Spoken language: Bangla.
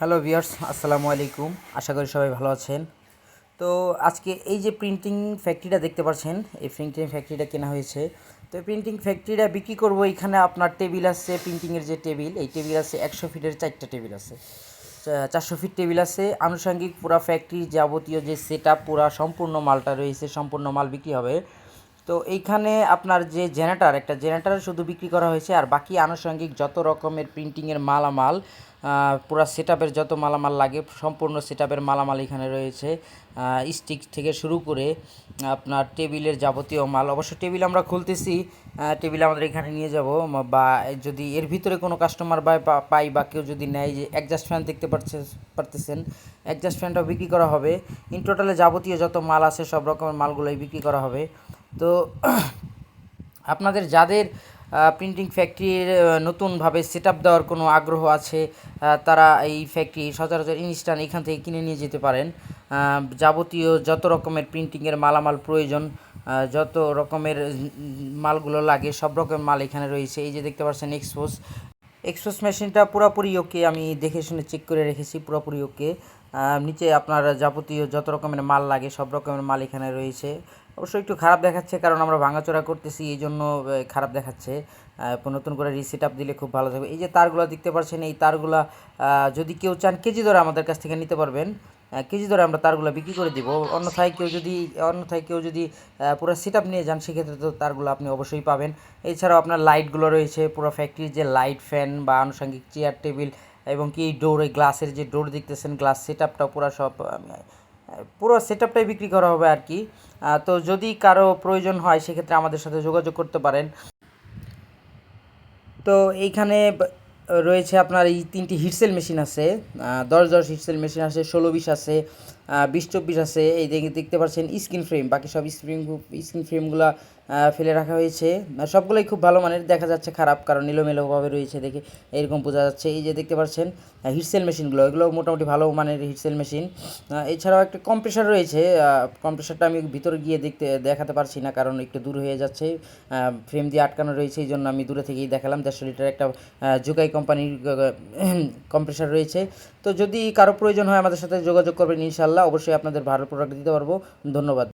হ্যালো ভিউয়ার্স আসসালামু আলাইকুম। আশা করি সবাই ভালো আছেন। তো আজকে এই যে প্রিন্টিং ফ্যাক্টরিটা দেখতে পাচ্ছেন, এই প্রিন্টিং ফ্যাক্টরিটা কেনা হয়েছে। তো প্রিন্টিং ফ্যাক্টরিটা বিক্রি করব এখানে আপনার টেবিল আছে প্রিন্টিংয়ের যে টেবিল এই টেবিল আছে একশো ফিটের চারটা টেবিল আছে। চারশো ফিট টেবিল আছে। আনুষঙ্গিক পুরা ফ্যাক্টরি যাবতীয় যে সেট পুরা সম্পূর্ণ মালটা রয়েছে, সম্পূর্ণ মাল বিক্রি হবে। তো এইখানে আপনার যে জেনারেটার, একটা জেনারেটার শুধু বিক্রি করা হয়েছে আর বাকি আনুষঙ্গিক যত রকমের প্রিন্টিংয়ের মালামাল পুরো সেট যত মালামাল লাগে, সম্পূর্ণ সেট মালামাল এখানে রয়েছে। স্টিক থেকে শুরু করে আপনার টেবিলের যাবতীয় মাল। অবশ্য টেবিল আমরা খুলতেছি টেবিল আমাদের এখানে নিয়ে যাব, বা যদি এর ভিতরে কোনো কাস্টমার বা- পাই বা কেউ যদি নেয়, যে অ্যাডজাস্ট ফ্যান দেখতে পারছে, পারতেছেন অ্যাডজাস্ট ফ্যানটাও বিক্রি করা হবে। ইন টোটালে যাবতীয় যত মাল আছে, সব রকমের মালগুলোই বিক্রি করা হবে। তো আপনাদের যাদের প্রিন্টিং ফ্যাক্টরির নতুনভাবে সেট আপ দেওয়ার কোনো আগ্রহ আছে তারা এই ফ্যাক্টরি সচরাচর ইনস্টান এখান থেকে কিনে নিয়ে যেতে পারেন। যাবতীয় যত রকমের প্রিন্টিংয়ের মালামাল প্রয়োজন যত রকমের মালগুলো লাগে, সব রকমের মাল এখানে রয়েছে। এই যে দেখতে পাচ্ছেন এক্সপোজ এক্সপ্রেস মেশিনটা পুরোপুরি ওকে আমি দেখে শুনে চেক করে রেখেছি, পুরোপুরি ওকে নিচে আপনার যাবতীয় যত রকমের মাল লাগে, সব রকমের মাল এখানে রয়েছে। অবশ্যই একটু খারাপ দেখাচ্ছে, কারণ আমরা ভাঙাচোরা করতেছি, এই জন্য খারাপ দেখাচ্ছে। নতুন করে রিসেট আপ দিলে খুব ভালো থাকবে। এই যে তারগুলো দেখতে পাচ্ছেন, এই তারগুলা যদি কেউ চান কেজি ধরে আমাদের কাছ থেকে নিতে পারবেন। কেজি ধরে আমরা তারগুলো বিক্রি করে দিব। অন্যথায় কেউ যদি, অন্যথায় কেউ যদি পুরো সেট নিয়ে যান, সেক্ষেত্রে তো তারগুলো আপনি অবশ্যই পাবেন। এছাড়াও আপনার লাইটগুলো রয়েছে, পুরো ফ্যাক্টরির যে লাইট ফ্যান বা আনুষঙ্গিক চেয়ার টেবিল এবং কি ডোর গ্লাসের যে ডোর দেখতেছেন গ্লাস সেট আপটা পুরো সব পুরো সেট আপটাই বিক্রি করা হবে আর কি। তো যদি কারও প্রয়োজন হয়, সেক্ষেত্রে আমাদের সাথে যোগাযোগ করতে পারেন। তো এইখানে রয়েছে আপনার এই তিনটি হিটসেল মেশিন আছে। দশ দশ হিটসেল মেশিন আছে ষোলো বিশ আছে বিশ চব্বিশ আছে। এই দেখতে পাচ্ছেন স্ক্রিন ফ্রেম। বাকি সব স্ক্রিন স্ক্রিন ফ্রেমগুলো ফেলে রাখা হয়েছে। সবগুলোই খুব ভালো মানের, দেখা যাচ্ছে খারাপ, কারণ এলোমেলোভাবে রয়েছে দেখে এরকম বোঝা যাচ্ছে। এই যে দেখতে পাচ্ছেন হিটসেল মেশিনগুলো, এগুলো মোটামুটি ভালো মানের হিটসেল মেশিন। এছাড়াও একটা কম্প্রেসার রয়েছে কম্প্রেসারটা আমি ভিতরে গিয়ে দেখতে, দেখাতে পারছি না, কারণ একটু দূর হয়ে যাচ্ছে। ফ্রেম দিয়ে আটকানো রয়েছে, এই জন্য আমি দূরে থেকেই দেখালাম। দেড়শো লিটার একটা জুকাই কোম্পানির কম্প্রেসার রয়েছে। তো যদি কারও প্রয়োজন হয় আমাদের সাথে যোগাযোগ করবেন ইনশাল্লাহ অবশ্যই আপনাদের ভালো প্রোডাক্ট দিতে পারব। ধন্যবাদ।